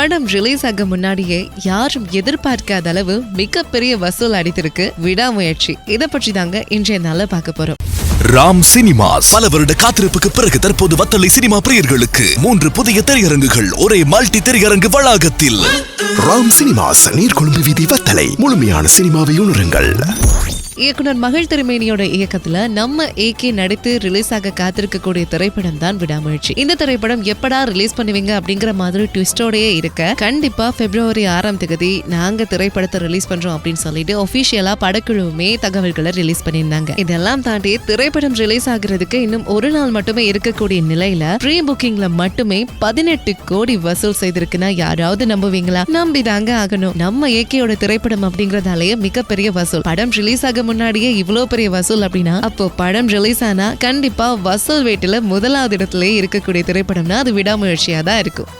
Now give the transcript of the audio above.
படம் ரிலீஸ் ஆக முன்னாடியே யாரும் எதிர்பார்க்காத அளவு மிகப்பெரிய வசூல் அடித்திருக்கு விடாமுயற்சி. இதை பற்றி தாங்க இன்றைய நாள்ல பார்க்க போறோம். ராம் சினிமாஸ். பல வருட காத்திருப்புக்கு பிறகு தற்போது வத்தலை சினிமா பிரியர்களுக்கு மூன்று புதிய திரையரங்குகள் ஒரே மல்டி திரையரங்கு வளாகத்தில். ராம் சினிமாஸ் நீர்கொழும்பு வீதி வத்தலை முழுமையான சினிமாவை உணருங்கள். இயக்குனர் மகள் திருமேனியோட இயக்கத்துல நம்ம ஏகே நடித்து ரிலீஸ் ஆக காத்திருக்கக்கூடிய திரைப்படம் தான் விடாமுயற்சி. இந்த திரைப்படம் எப்படா ரிலீஸ் பண்ணுவீங்க அப்படிங்கிற மாதிரி ட்விஸ்டோடயே இருக்க கண்டிப்பா பிப்ரவரி ஆறாம் தேதி நாங்க திரைப்படத்தை ரிலீஸ் பண்றோம் அப்படின்னு சொல்லிட்டு ஒபிஷியலா படக்குழுவுமே தகவல்களை ரிலீஸ் பண்ணியிருந்தாங்க. இதெல்லாம் தாண்டி திரைப்படம் ரிலீஸ் ஆகுறதுக்கு இன்னும் ஒரு நாள் மட்டுமே இருக்கக்கூடிய நிலையில ப்ரீ புக்கிங்ல மட்டுமே பதினெட்டு கோடி வசூல் செய்திருக்குன்னா யாராவது நம்புவீங்களா? நம்பிதாங்க ஆகணும். நம்ம ஏகேயோட திரைப்படம் அப்படிங்கறதாலேயே மிகப்பெரிய வசூல். படம் ரிலீஸ் ஆக முன்னாடியே இவ்வளவு பெரிய வசூல் அப்படின்னா அப்போ படம் ரிலீஸ் ஆனா கண்டிப்பா வசூல் வேட்டுல முதலாவது இடத்துல இருக்கக்கூடிய திரைப்படம்னா அது விடாமுயற்சியா தான் இருக்கும்.